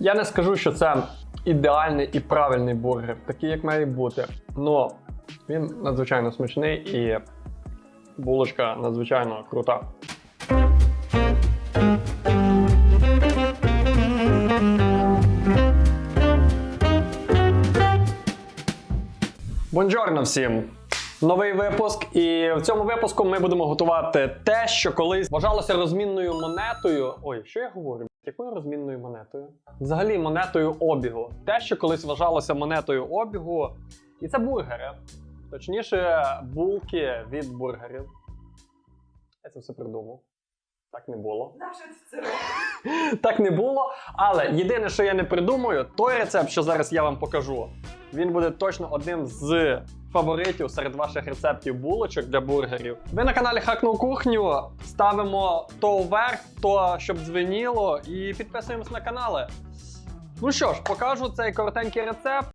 Я не скажу, що це ідеальний і правильний бургер, такий, як має бути. Но він надзвичайно смачний і булочка надзвичайно крута. Бонжорно всім! Новий випуск, і в цьому випуску ми будемо готувати те, що колись вважалося розмінною монетою. Ой, що я говорю? Якою розмінною монетою? Взагалі монетою обігу. Те, що колись вважалося монетою обігу, і це бургери. Точніше, булки від бургерів. Я це все придумав. Так не було. Так не було. Але єдине, що я не придумаю, той рецепт, що зараз я вам покажу, він буде точно одним з фаворитів серед ваших рецептів булочок для бургерів. Ви на каналі Хакнув кухню ставимо то вверх, то щоб дзвеніло, і підписуємось на канали. Ну що ж, покажу цей коротенький рецепт.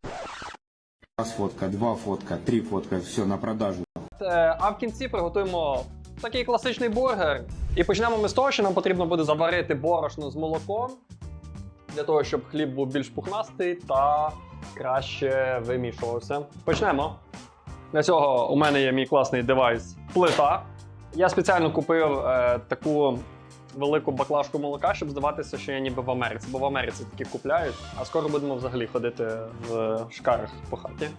Раз фотка, два фотка, три фотка, все на продажу. Е, А в кінці приготуємо такий класичний бургер. І почнемо ми з того, що нам потрібно буде заварити борошно з молоком для того, щоб хліб був більш пухнастий та краще вимішувався. Почнемо. Для цього у мене є мій класний девайс плита. Я спеціально купив е, таку велику баклажку молока, щоб здаватися, що я ніби в Америці, бо в Америці такі купляють, а скоро будемо взагалі ходити в шкарах по хаті.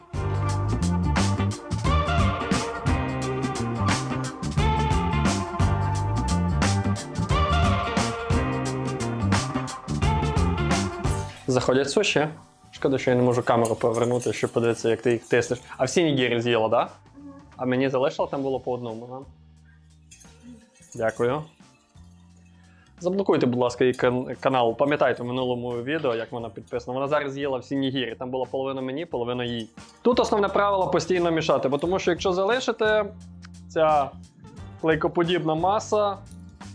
Заходять суші. Шкода, що я не можу камеру повернути, щоб подивитися, як ти їх тиснеш. А всі нігірі з'їла, так? Да? А мені залишило там було по одному. Да? Дякую. Заблокуйте, будь ласка, її кан- канал. Пам'ятайте в минулому відео, як вона підписана. Вона зараз з'їла всі нігірі. Там була половина мені, половина їй. Тут основне правило постійно мішати, бо тому що якщо залишите, ця клейкоподібна маса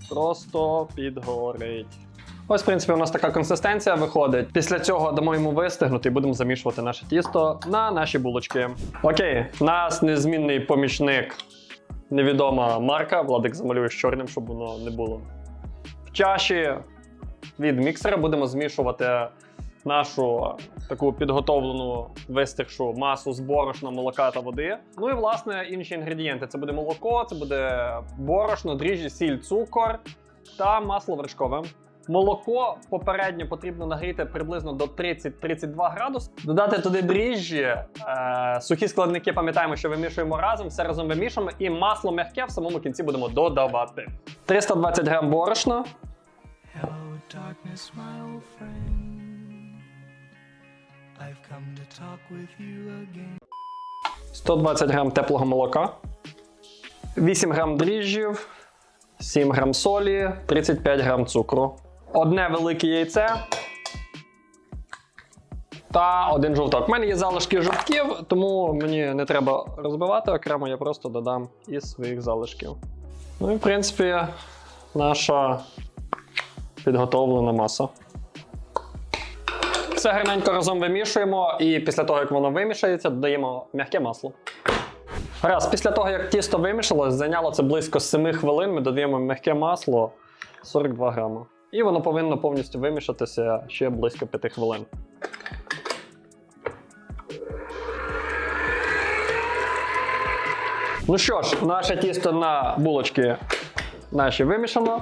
просто підгорить. Ось, в принципі, у нас така консистенція виходить. Після цього дамо йому вистигнути і будемо замішувати наше тісто на наші булочки. Окей, в нас незмінний помічник. Невідома марка. Владик замалює чорним, щоб воно не було. В чаші від міксера будемо змішувати нашу таку підготовлену вистигшу масу з борошна, молока та води. Ну і власне інші інгредієнти: це буде молоко, це буде борошно, дріжджі, сіль, цукор та масло вершкове. Молоко попередньо потрібно нагріти приблизно до 30-32 градус. Додати туди дріжджі, е, сухі складники пам'ятаємо, що вимішуємо разом, все разом вимішуємо, і масло м'яке в самому кінці будемо додавати. 320 грам борошна, Hello, darkness, my old friend. I've come to talk with you again. 120 грам теплого молока, 8 грам дріжджів, 7 грам солі, 35 грам цукру, одне велике яйце та один жовток. У мене є залишки жовтків, тому мені не треба розбивати окремо, я просто додам із своїх залишків. Ну і в принципі, наша підготовлена маса. Все гарненько разом вимішуємо, і після того, як воно вимішається, додаємо м'яке масло. Раз, після того, як тісто вимішалось, зайняло це близько 7 хвилин, ми додаємо м'яке масло 42 грама. І воно повинно повністю вимішатися ще близько 5 хвилин. Ну що ж, наше тісто на булочки наші вимішано.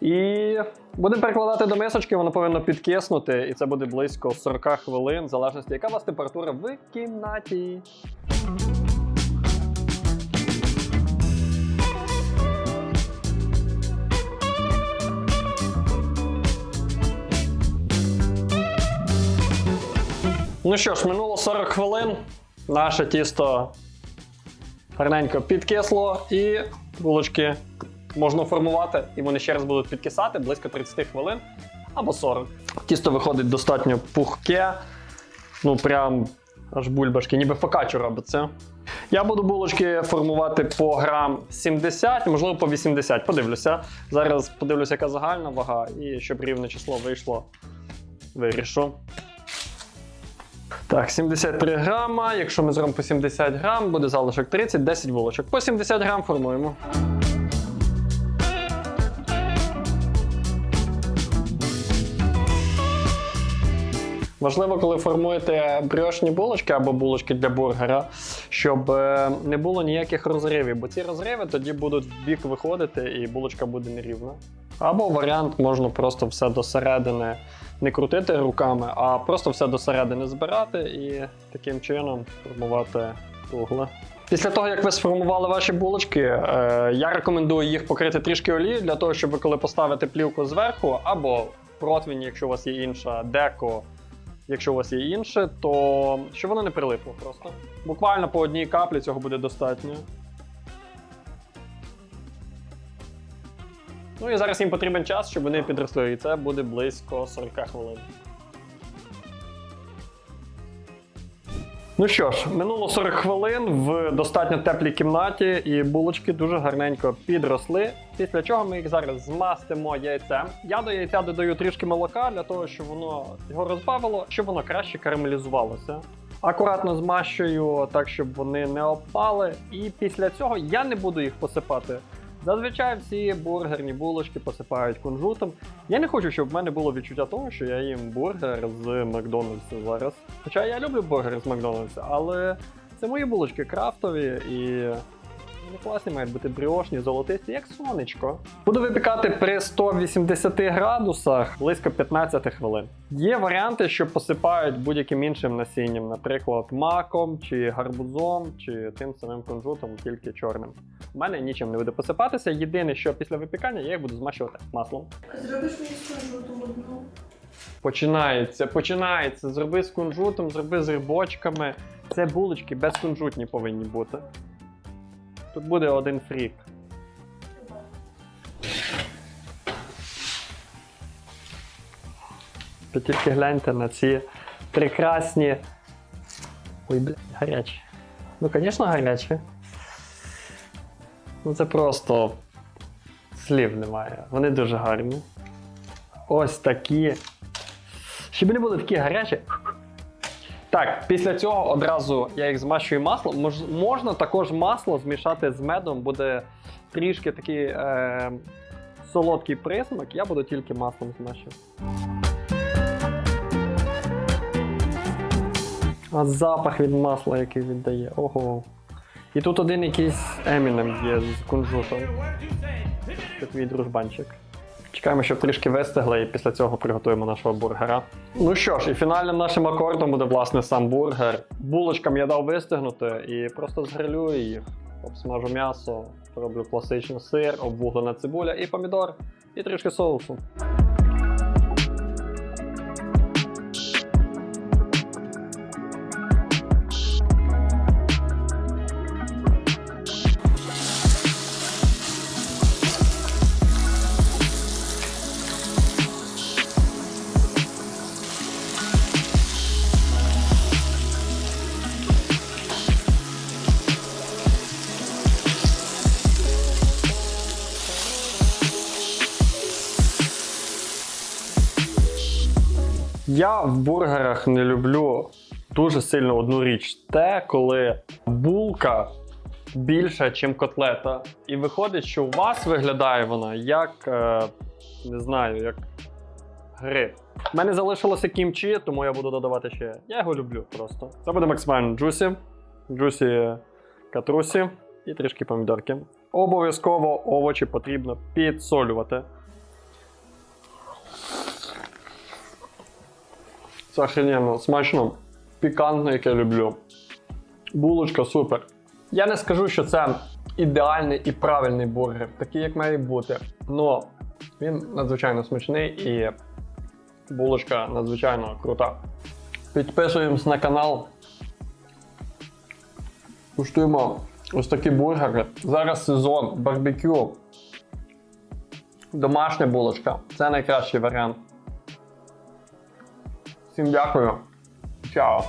І будемо перекладати до мисочки, воно повинно підкиснути, і це буде близько 40 хвилин, в залежності, яка у вас температура в кімнаті. Ну що ж, минуло 40 хвилин. Наше тісто гарненько підкисло, і булочки можна формувати, і вони ще раз будуть підкисати близько 30 хвилин або 40. Тісто виходить достатньо пухке, ну прям аж бульбашки, ніби фокаччо робиться. Я буду булочки формувати по грам 70, можливо, по 80. Подивлюся. Зараз подивлюся, яка загальна вага, і щоб рівне число вийшло, вирішу. Так, 73 грама. Якщо ми зробимо по 70 грам, буде залишок 30, 10 булочок. По 70 грам формуємо. Важливо, коли формуєте брioшні булочки або булочки для бургера, щоб е, не було ніяких розривів, бо ці розриви тоді будуть в бік виходити і булочка буде нерівна. Або варіант можна просто все досередини не крутити руками, а просто все досередини збирати і таким чином формувати кругле. Після того, як ви сформували ваші булочки, е, я рекомендую їх покрити трішки олією для того, щоб коли поставите плівку зверху, або противень, якщо у вас є інша, деко, якщо у вас є інше, то щоб воно не прилипло просто. Буквально по одній каплі цього буде достатньо. Ну і зараз їм потрібен час, щоб вони підросли, і це буде близько 40 хвилин. Ну що ж, минуло 40 хвилин в достатньо теплій кімнаті, і булочки дуже гарненько підросли. Після чого ми їх зараз змастимо яйцем. Я до яйця додаю трішки молока для того, щоб воно його розбавило, щоб воно краще карамелізувалося. Акуратно змащую так, щоб вони не опали. І після цього я не буду їх посипати. Зазвичай всі бургерні булочки посипають кунжутом. Я не хочу, щоб в мене було відчуття того, що я їм бургер з Макдональдсу зараз. Хоча я люблю бургери з Макдональдсу, але це мої булочки крафтові і вони класні мають бути бріошні, золотисті, як сонечко. Буду випікати при 180 градусах близько 15 хвилин. Є варіанти, що посипають будь-яким іншим насінням, наприклад, маком, чи гарбузом, чи тим самим кунжутом, тільки чорним. У мене нічим не буде посипатися. Єдине, що після випікання я їх буду змащувати маслом. Зробиш мені з кунжутом одну. Починається, починається. Зроби з кунжутом, зроби з рибочками. Це булочки безкунжутні повинні бути. Тут буде один фрік. Ви тільки гляньте на ці прекрасні. Ой, блядь, гарячі. Ну, звісно, гарячі. Ну, це просто слів немає. Вони дуже гарні. Ось такі. Щоб вони були такі гарячі. Так, після цього одразу я їх змащую маслом. Мож, можна також масло змішати з медом, буде трішки такий е, солодкий присмак. Я буду тільки маслом змащувати. А запах від масла, який віддає. Ого. І тут один якийсь Емінем є з кунжутом. Це твій дружбанчик. Чекаємо, щоб трішки вистигли, і після цього приготуємо нашого бургера. Ну що ж, і фінальним нашим акордом буде власне сам бургер. Булочкам я дав вистигнути і просто згрилюю їх. Обсмажу м'ясо, роблю класичний сир, обвуглена цибуля і помідор, і трішки соусу. Я в бургерах не люблю дуже сильно одну річ. Те, коли булка більша, ніж котлета. І виходить, що у вас виглядає вона як. е, не знаю, як гриб. У мене залишилося кімчі, тому я буду додавати ще. Я його люблю просто. Це буде максимально джусі, джусі катрусі і трішки помідорки. Обов'язково овочі потрібно підсолювати. Це охрененно, смачно, пікантно, як я люблю. Булочка супер. Я не скажу, що це ідеальний і правильний бургер, такий, як має бути. Но він надзвичайно смачний і булочка надзвичайно крута. Підписуємось на канал. Куштуємо ось такі бургери. Зараз сезон барбекю. Домашня булочка. Це найкращий варіант. Всім дякую. Чао.